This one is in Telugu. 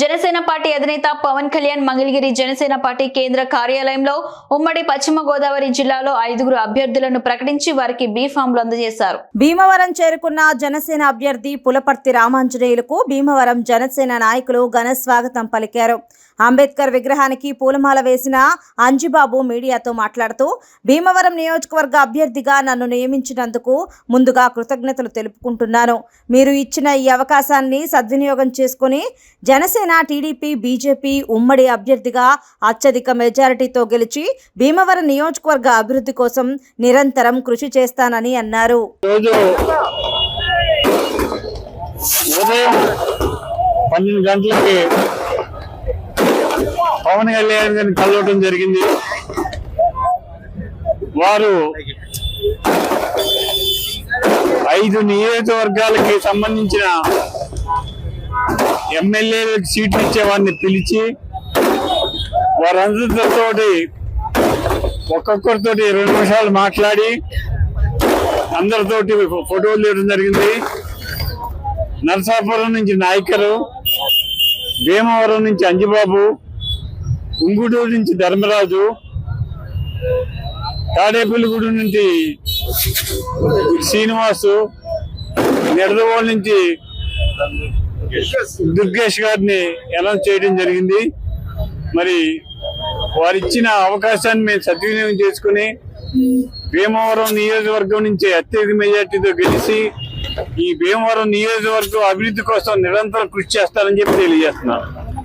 జనసేన పార్టీ అధినేత పవన్ కళ్యాణ్ మంగళగిరి జనసేన పార్టీ కేంద్ర కార్యాలయంలో ఉమ్మడి పశ్చిమ గోదావరి జిల్లాలో ఐదుగురు అభ్యర్థులను ప్రకటించి వారికి బీ ఫామ్లు అందజేశారు. భీమవరం చేరుకున్న జనసేన అభ్యర్థి పులపర్తి రామాంజనేయులకు భీమవరం జనసేన నాయకులు ఘన స్వాగతం పలికారు. అంబేద్కర్ విగ్రహానికి పూలమాల వేసిన అంజిబాబు మీడియాతో మాట్లాడుతూ భీమవరం నియోజకవర్గ అభ్యర్థిగా నన్ను నియమించినందుకు ముందుగా కృతజ్ఞతలు తెలుపుకుంటున్నాను. మీరు ఇచ్చిన ఈ అవకాశాన్ని సద్వినియోగం చేసుకుని జనసేన టీడీపీ బీజేపీ ఉమ్మడి అభ్యర్థిగా అత్యధిక మెజారిటీతో గెలిచి భీమవరం నియోజకవర్గ అభివృద్ధి కోసం నిరంతరం కృషి చేస్తానని అన్నారు. ఉదయం పన్నెండు గంటలకి పవన్ కళ్యాణ్ గారిని కలవటం జరిగింది. వారు ఐదు నియోజకవర్గాలకి సంబంధించిన ఎమ్మెల్యేలకు సీట్లు ఇచ్చే వారిని పిలిచి వారందరితోటి ఒక్కొక్కరితోటి రెండు నిమిషాలు మాట్లాడి అందరితోటి ఫోటోలు తీయడం జరిగింది. నరసాపురం నుంచి నాయకరు భీమవరం నుంచి అంజిబాబు ఉంగుటూరు నుంచి ధర్మరాజు తాడేపల్లిగూడు నుంచి శ్రీనివాసు నిడదవోలు నుంచి దుర్గేష్ గారిని అనౌన్స్ చేయడం జరిగింది. మరి వారిచ్చిన అవకాశాన్ని మేము సద్వినియోగం చేసుకుని భీమవరం నియోజకవర్గం నుంచి అత్యధిక మెజార్టీతో గెలిచి ఈ భీమవరం నియోజకవర్గం అభివృద్ధి కోసం నిరంతరం కృషి చేస్తారని చెప్పి తెలియజేస్తున్నాను.